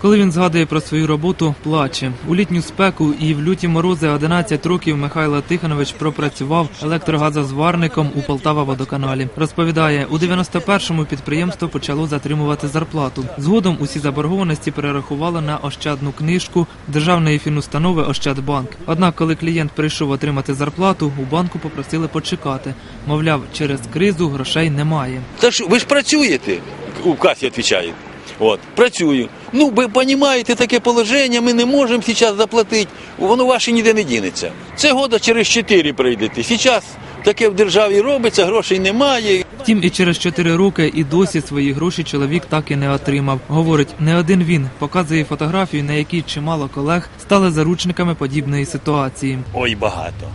Коли він згадує про свою роботу, плаче. У літню спеку і в люті морози 11 років Михайло Тихонович пропрацював електрогазозварником у Полтава водоканалі. Розповідає, у 91-му підприємство почало затримувати зарплату. Згодом усі заборгованості перерахували на ощадну книжку державної фінустанови Ощадбанк. Однак, коли клієнт прийшов отримати зарплату, у банку попросили почекати. Мовляв, через кризу грошей немає. Та ж ви ж працюєте, у касі відповідає. От, працюю. Ну, ви розумієте таке положення, ми не можемо зараз заплатити, воно ваше ніде не дінеться. Це года через 4 прийдете. Зараз таке в державі робиться, грошей немає. Втім, і через 4 роки і досі свої гроші чоловік так і не отримав. Говорить, не один він показує фотографію, на якій чимало колег стали заручниками подібної ситуації. Ой, багато.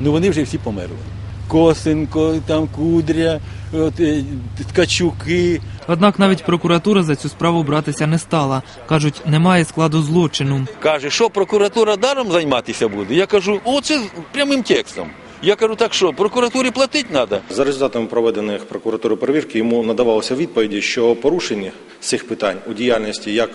Ну вони вже всі померли. Косенко, там Кудря, от, е, Ткачуки. Однак навіть прокуратура за цю справу братися не стала. кажуть, немає складу злочину. Каже, що прокуратура даром займатися буде? Я кажу, о, це прямим текстом. Я кажу, так що, прокуратурі платити треба? За результатами проведених прокуратури перевірки йому надавалося відповіді, що порушень цих питань у діяльності як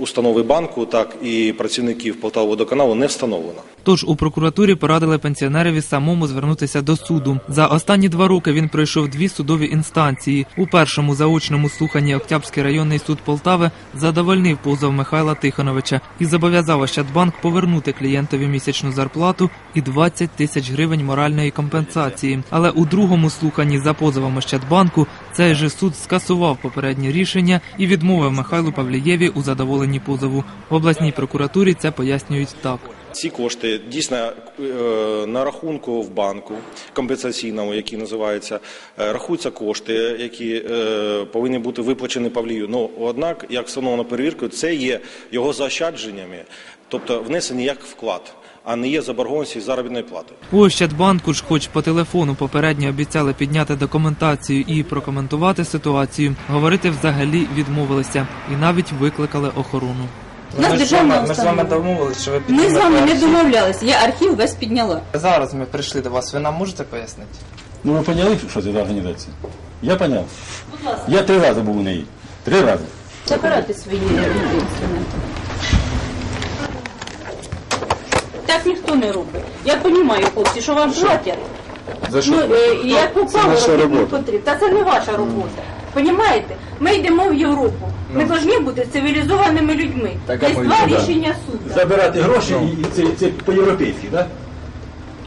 установи банку, так і працівників Полтаводоканалу не встановлено. Тож у прокуратурі порадили пенсіонерові самому звернутися до суду. За останні два роки він пройшов дві судові інстанції. У першому заочному слуханні Октябрський районний суд Полтави задовольнив позов Михайла Тихоновича і зобов'язав Ощадбанк повернути клієнтові місячну зарплату і 20 тисяч гривень моральної компенсації. Але у другому слуханні за позовом Ощадбанку цей же суд скасував попереднє рішення і відмовив Михайлу Павлієві у задоволенні позову. В обласній прокуратурі це пояснюють так. Ці кошти дійсно е, на рахунку в банку компенсаційному, який називається, е, рахуються кошти, які е, повинні бути виплачені Павлію. Ну однак, як встановлено перевіркою, це є його заощадженнями, тобто внесені як вклад, а не є заборгованості заробітної плати. У Ощадбанку ж, хоч по телефону попередньо обіцяли підняти документацію і прокоментувати ситуацію, говорити взагалі відмовилися і навіть викликали охорону. У нас Ми з державна вами- ми з вами установа. домовились, що ви Ми з піднімете вами не архів. домовлялися. Я архів весь підняла. Зараз ми прийшли до вас. Ви нам можете пояснити? Ну ви поняли, що це за організація? Я поняв. Я три рази був у неї. Три рази. Забирайте свої інструменти. Так ніхто не робить. Я розумію, хлопці, що вам платять. За що? Ну, е, як попало, робити не потрібно. Та це не ваша робота. Понімаєте? Ми йдемо в Європу. Ми повинні бути цивілізованими людьми. Є два да. рішення суду. Забирати гроші і це, це по-європейськи, так? Да?